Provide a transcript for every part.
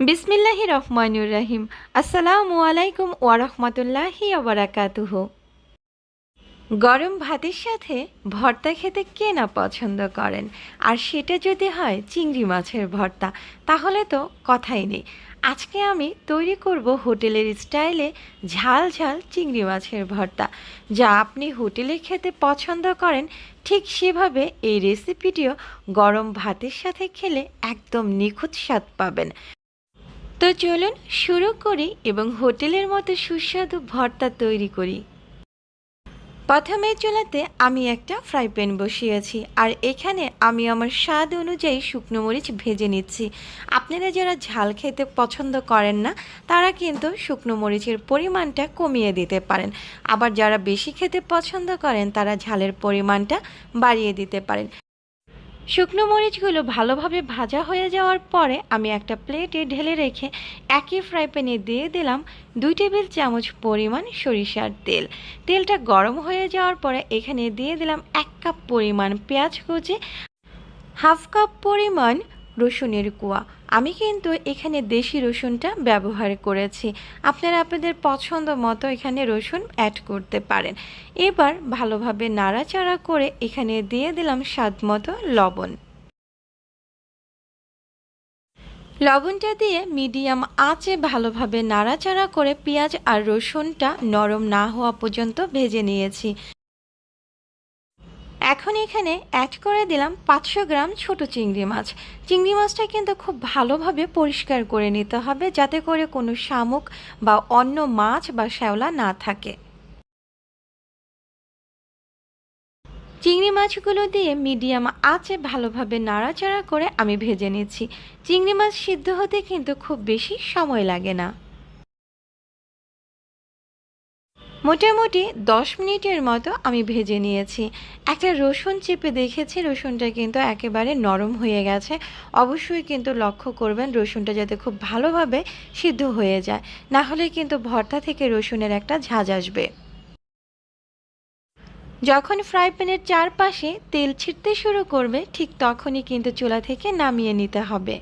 বিসমিল্লাহি রহমানুর রাহিম। আসসালামু আলাইকুম ওয়ারহমতুল্লাহি ওবরাকাতুহ গরম ভাতের সাথে ভর্তা খেতে কে না পছন্দ করেন? আর সেটা যদি হয় চিংড়ি মাছের ভর্তা, তাহলে তো কথাই নেই। আজকে আমি তৈরি করব হোটেলের স্টাইলে ঝাল ঝাল চিংড়ি মাছের ভর্তা। যা আপনি হোটেলে খেতে পছন্দ করেন, ঠিক সেভাবে এই রেসিপিটিও গরম ভাতের সাথে খেলে একদম নিখুঁত স্বাদ পাবেন। তো চলুন শুরু করি এবং হোটেলের মতো সুস্বাদু ভর্তা তৈরি করি। প্রথমে চুলাতে আমি একটা ফ্রাই প্যান বসিয়েছি আর এখানে আমি আমার স্বাদ অনুযায়ী শুকনো মরিচ ভেজে নিচ্ছি। আপনারা যারা ঝাল খেতে পছন্দ করেন না, তারা কিন্তু শুকনো মরিচের পরিমাণটা কমিয়ে দিতে পারেন। আবার যারা বেশি খেতে পছন্দ করেন, তারা ঝালের পরিমাণটা বাড়িয়ে দিতে পারেন। শুকনো মরিচগুলো ভালোভাবে ভাজা হয়ে যাওয়ার পরে আমি একটা প্লেটে ঢেলে রেখে একই ফ্রাই প্যানে দিয়ে দিলাম দুই টেবিল চামচ পরিমাণ সরিষার তেল। তেলটা গরম হয়ে যাওয়ার পরে এখানে দিয়ে দিলাম এক কাপ পরিমাণ পেঁয়াজ কুচি, হাফ কাপ পরিমাণ রসুনের কুয়া। আমি কিন্তু এখানে দেশি রসুনটা ব্যবহার করেছি। আপনারা আপনাদের পছন্দ মতো এখানে রসুন অ্যাড করতে পারেন। এবার ভালোভাবে নাড়াচাড়া করে এখানে দিয়ে দিলাম স্বাদ মতো লবণ। লবণটা দিয়ে মিডিয়াম আঁচে ভালোভাবে নাড়াচাড়া করে পেঁয়াজ আর রসুনটা নরম না হওয়া পর্যন্ত ভেজে নিয়েছি। এখন এখানে অ্যাড করে দিলাম পাঁচশো গ্রাম ছোট চিংড়ি মাছ। চিংড়ি মাছটা কিন্তু খুব ভালোভাবে পরিষ্কার করে নিতে হবে যাতে করে কোনো শামুক বা অন্য মাছ বা শ্যাওলা না থাকে। চিংড়ি মাছগুলো দিয়ে মিডিয়াম আঁচে ভালোভাবে নাড়াচাড়া করে আমি ভেজে নিচ্ছি। চিংড়ি মাছ সিদ্ধ হতে কিন্তু খুব বেশি সময় লাগে না। মোটামুটি দশ মিনিটের মতো আমি ভেজে নিয়েছি। একটা রসুন চেপে দেখেছি, রসুনটা কিন্তু একেবারে নরম হয়ে গেছে। অবশ্যই কিন্তু লক্ষ্য করবেন রসুনটা যাতে খুব ভালোভাবে সিদ্ধ হয়ে যায়। না হলে কিন্তু ভর্তা থেকে রসুনের একটা ঝাঁজ আসবে। যখন ফ্রাই প্যানের চারপাশে তেল ছিটতে শুরু করবে, ঠিক তখনই কিন্তু চুলা থেকে নামিয়ে নিতে হবে।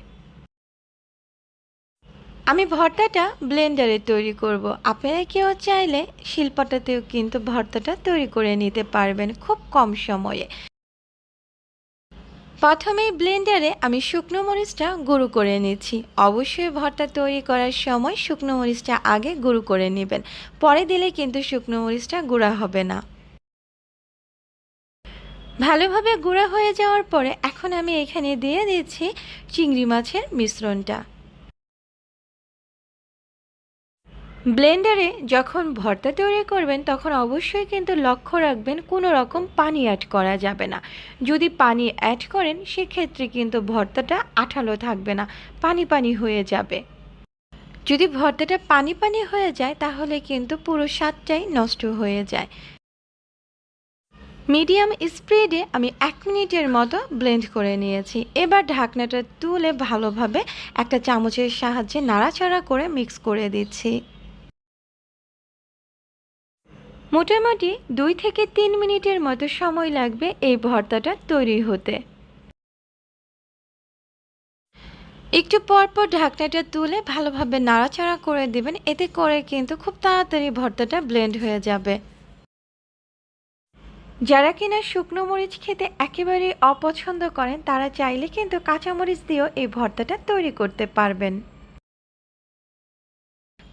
আমি ভর্তাটা ব্লেন্ডারে তৈরি করব। আপনারা কেউ চাইলে শিল্পটাতেও কিন্তু ভর্তাটা তৈরি করে নিতে পারবেন খুব কম সময়ে। প্রথমেই ব্লেন্ডারে আমি শুকনো মরিচটা গুঁড়ো করে নিচ্ছি। অবশ্যই ভর্তা তৈরি করার সময় শুকনো মরিচটা আগে গুঁড়ো করে নেবেন। পরে দিলে কিন্তু শুকনো মরিচটা গুঁড়া হবে না। ভালোভাবে গুঁড়া হয়ে যাওয়ার পরে এখন আমি এখানে দিয়ে দিচ্ছি চিংড়ি মাছের মিশ্রণটা। ব্লেন্ডারে যখন ভর্তা তৈরি করবেন, তখন অবশ্যই কিন্তু লক্ষ্য রাখবেন কোনো রকম পানি অ্যাড করা যাবে না। যদি পানি অ্যাড করেন, সেক্ষেত্রে কিন্তু ভর্তাটা আঠালো থাকবে না, পানি পানি হয়ে যাবে। যদি ভর্তাটা পানি পানি হয়ে যায়, তাহলে কিন্তু পুরো স্বাদটাই নষ্ট হয়ে যায়। মিডিয়াম স্প্রিডে আমি এক মিনিটের মতো ব্লেন্ড করে নিয়েছি। এবার ঢাকনাটা তুলে ভালোভাবে একটা চামচের সাহায্যে নাড়াচাড়া করে মিক্স করে দিচ্ছি। মোটামুটি দুই থেকে তিন মিনিটের মতো সময় লাগবে এই ভর্তাটা তৈরি হতে। একটু পর পর ঢাকনাটা তুলে ভালোভাবে নাড়াচাড়া করে দেবেন, এতে করে কিন্তু খুব তাড়াতাড়ি ভর্তাটা ব্লেন্ড হয়ে যাবে। যারা কিনা শুকনো মরিচ খেতে একেবারেই অপছন্দ করেন, তারা চাইলে কিন্তু কাঁচামরিচ দিয়েও এই ভর্তাটা তৈরি করতে পারবেন।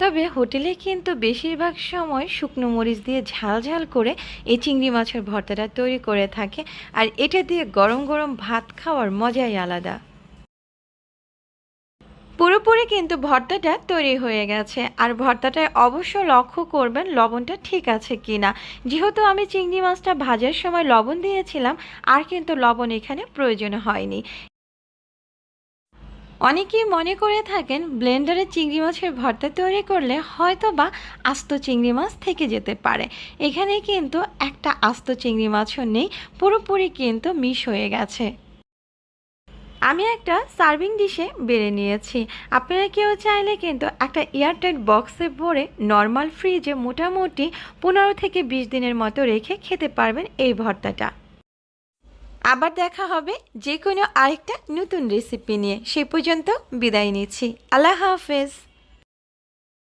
তবে হোটেলে কিন্তু বেশিরভাগ সময় শুকনো মরিচ দিয়ে ঝাল ঝাল করে এই চিংড়ি মাছের ভর্তাটা তৈরি করে থাকে। আর এটা দিয়ে গরম গরম ভাত খাওয়ার মজাই আলাদা। পুরোপুরি কিন্তু ভর্তাটা তৈরি হয়ে গেছে। আর ভর্তাটায় অবশ্য লক্ষ্য করবেন লবণটা ঠিক আছে কি না যেহেতু আমি চিংড়ি মাছটা ভাজার সময় লবণ দিয়েছিলাম, আর কিন্তু লবণ এখানে প্রয়োজন হয়নি। অনেকেই মনে করে থাকেন ব্লেন্ডারে চিংড়ি মাছের ভর্তা তৈরি করলে হয়তো বা আস্ত চিংড়ি মাছ থেকে যেতে পারে। এখানে কিন্তু একটা আস্ত চিংড়ি মাছও নেই, পুরোপুরি কিন্তু মিশ হয়ে গেছে। আমি একটা সার্ভিং ডিশে বেড়ে নিয়েছি। আপনারা কেউ চাইলে কিন্তু একটা এয়ারটাইট বক্সে ভরে নর্মাল ফ্রিজে মোটামুটি পনেরো থেকে বিশ দিনের মতো রেখে খেতে পারবেন এই ভর্তাটা। আবার দেখা হবে যে কোনো আরেকটা নতুন রেসিপি নিয়ে। সে পর্যন্ত বিদায় নিচ্ছি। আল্লাহ হাফেজ।